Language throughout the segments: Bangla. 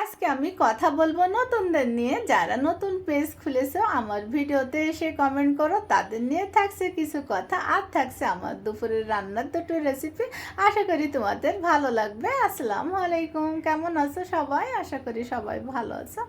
আজকে আমি কথা বলব নতুনদের নিয়ে। যারা নতুন পেজ খুলেছো, আমার ভিডিওতে এসে কমেন্ট করো। তাদের নিয়ে থাকছে কিছু কথা আর থাকছে আমার দুপুরের রান্নার দুটো রেসিপি আশা করি তোমাদের ভালো লাগবে। আসসালামু আলাইকুম। কেমন আছো সবাই? আশা করি সবাই ভালো আছো।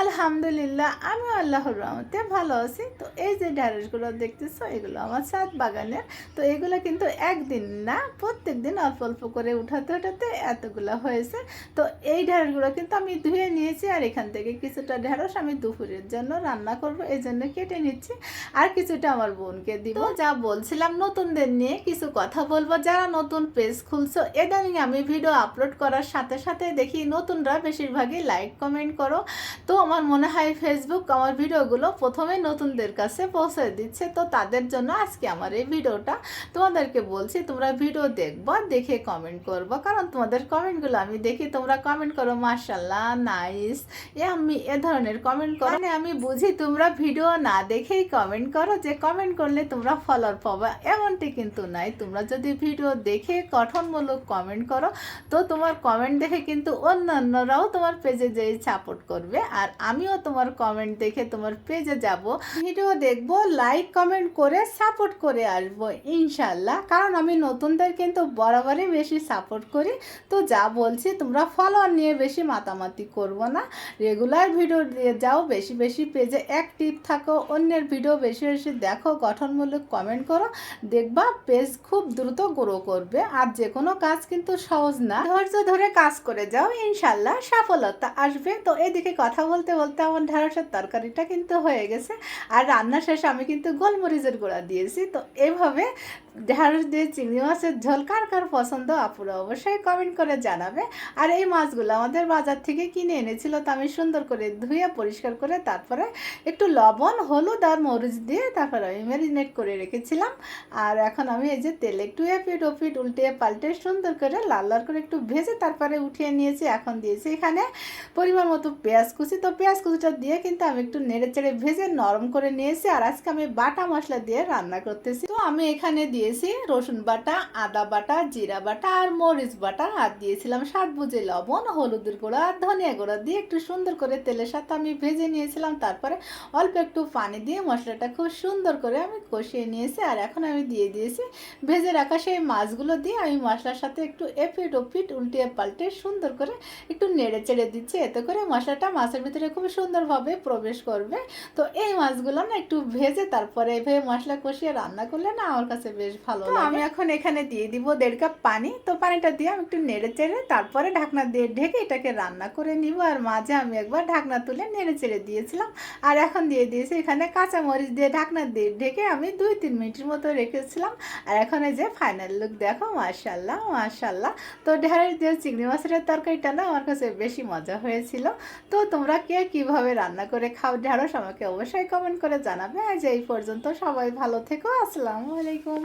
আলহামদুলিল্লাহ আমি আল্লাহর রহমতে ভালো আছি। তো এই যে ঢ্যাঁড়সগুলো দেখতেছো, এগুলো আমার সাত বাগানের। তো এগুলো কিন্তু একদিন না প্রত্যেক দিন অল্প অল্প করে উঠাতে উঠাতে এতগুলো হয়েছে। তো এই ঢ্যাঁড়সগুলো কিন্তু আমি ধুয়ে নিয়েছি আর এখান থেকে কিছুটা ঢ্যাঁড়স আমি দুপুরের জন্য রান্না করব এই জন্য কেটে নিচ্ছি। আর কিছুটা আমার বোনকে দিব যা বলছিলাম নতুনদের নিয়ে কিছু কথা বলব। যারা নতুন পেজ খুলছো ইদানিং আমি ভিডিও আপলোড করার সাথে সাথে দেখি নতুনরা বেশিরভাগই লাইক কমেন্ট করো। তো আমার মনে হয় ফেসবুক আমার ভিডিওগুলো প্রথমে নতুনদের কাছে পৌঁছে দিচ্ছে তো তাদের জন্য আজকে আমার এই ভিডিওটা। তোমাদেরকে বলছি তোমরা ভিডিও দেখব দেখে কমেন্ট করব। কারণ তোমাদের কমেন্টগুলো আমি দেখি তোমরা কমেন্ট করো মার্শাল্লাহ নাইস এ আমি এ ধরনের কমেন্ট করো। মানে আমি বুঝি তোমরা ভিডিও না দেখেই কমেন্ট করো যে কমেন্ট করলে তোমরা ফলোয়ার পাবা। এমনটি কিন্তু নাই। তোমরা যদি ভিডিও দেখে গঠনমূলক কমেন্ট করো, তো তোমার কমেন্ট দেখে কিন্তু অন্যান্যরাও তোমার পেজে যেয়ে সাপোর্ট করবে। আর আমিও তোমার কমেন্ট দেখে তোমার পেজে যাব। ভিডিও দেখব লাইক কমেন্ট করে সাপোর্ট করে আসব ইনশাল্লাহ কারণ আমি নতুনদের কিন্তু বরাবরই বেশি সাপোর্ট করি। তো যা বলছি, তোমরা ফলোয়ার নিয়ে বেশি মাতামাতি করব না। রেগুলার ভিডিও দিয়ে যাও, বেশি বেশি পেজে অ্যাক্টিভ থাকো, অন্যের ভিডিও বেশি বেশি দেখো, গঠনমূলক কমেন্ট করো, দেখবা পেজ খুব দ্রুত গ্রো করবে। আর যে কোনো কাজ কিন্তু সহজ না। ধৈর্য ধরে কাজ করে যাও ইনশাল্লাহ সফলতা আসবে। তো এদিকে কথা বলতে বলতে আমার ঢেঁড়সের তরকারিটা কিন্তু হয়ে গেছে। আর রান্না শেষে আমি কিন্তু গোলমরিচের গুঁড়া দিয়েছি। তো এভাবে ঢেঁড়স দিয়ে চিংড়ি মাছের ঝোল কার কার পছন্দ, আপুরা অবশ্যই কমেন্ট করে জানাবে। আর এই মাছগুলো আমাদের বাজার থেকে কিনে এনেছিল তো আমি সুন্দর করে ধুয়ে, পরিষ্কার করে তারপরে একটু লবণ, হলুদ আর মরিচ দিয়ে তারপরে আমি ম্যারিনেট করে রেখেছিলাম। আর এখন আমি এই যে তেলে একটু এপিট ওপিট উল্টিয়ে পাল্টে সুন্দর করে লাল লাল করে একটু ভেজে তারপরে উঠিয়ে নিয়েছি। এখন দিয়েছি এখানে পরিমাণ মতো পেঁয়াজ কুচি। তো পেঁয়াজ কুচিটা দিয়ে কিন্তু আমি একটু নেড়ে চেড়ে ভেজে নরম করে নিয়েছি। আর আজকে আমি বাটা মশলা দিয়ে রান্না করতেছি। তো আমি এখানে দিয়েছি রসুন বাটা, আদা বাটা, জিরা বাটা আর মরিচ বাটা। আর দিয়েছিলাম সাত বুঝে লবণ, হলুদের গুঁড়া আর ধনিয়া গুঁড়া দিয়ে একটু সুন্দর করে তেলের সাথে আমি ভেজে নিয়েছিলাম তারপরে অল্প একটু পানি দিয়ে মশলাটা খুব সুন্দর করে আমি কষিয়ে নিয়েছি আর এখন আমি দিয়ে দিয়েছি ভেজে রাখা সেই মাছগুলো দিয়ে আমি মশলার সাথে একটু এপিট ওপিট উল্টিয়ে পাল্টে সুন্দর করে একটু নেড়ে চেড়ে দিচ্ছি এতে করে মশলাটা মাছের ভিতরে খুব সুন্দরভাবে প্রবেশ করবে। তো এই মাছগুলো না একটু ভেজে তারপরে এভাবে মশলা কষিয়ে রান্না করলে না আমার কাছে বেশ ভালো আমি এখন এখানে দিয়ে দিব দেড় কাপ পানি তো পানিটা দিয়ে আমি একটু নেড়ে চেড়ে তারপরে ঢাকনা দিয়ে ঢেকে এটাকে রান্না করে নিব আর মাঝে আমি একবার ঢাকনা তুলে নেড়ে চেড়ে দিয়েছিলাম। আর এখন দিয়ে দিয়েছি এখানে কাঁচা মরিচ দিয়ে ঢাকনা দিয়ে ঢেকে আমি দুই তিন মিনিটের মতো রেখেছিলাম। আর এখন এই যে ফাইনাল লুক দেখো মার্শাল্লাহ মার্শাল্লাহ তো ঢেঁড়স দিয়ে চিংড়ি মাছের তরকারিটা না আমার কাছে বেশি মজা হয়েছিল। তো তোমরা কে কীভাবে রান্না করে খাও ঢেঁড়স আমাকে অবশ্যই কমেন্ট করে জানাবে। আজ এই পর্যন্ত সবাই ভালো থেকো, আসসালামু আলাইকুম।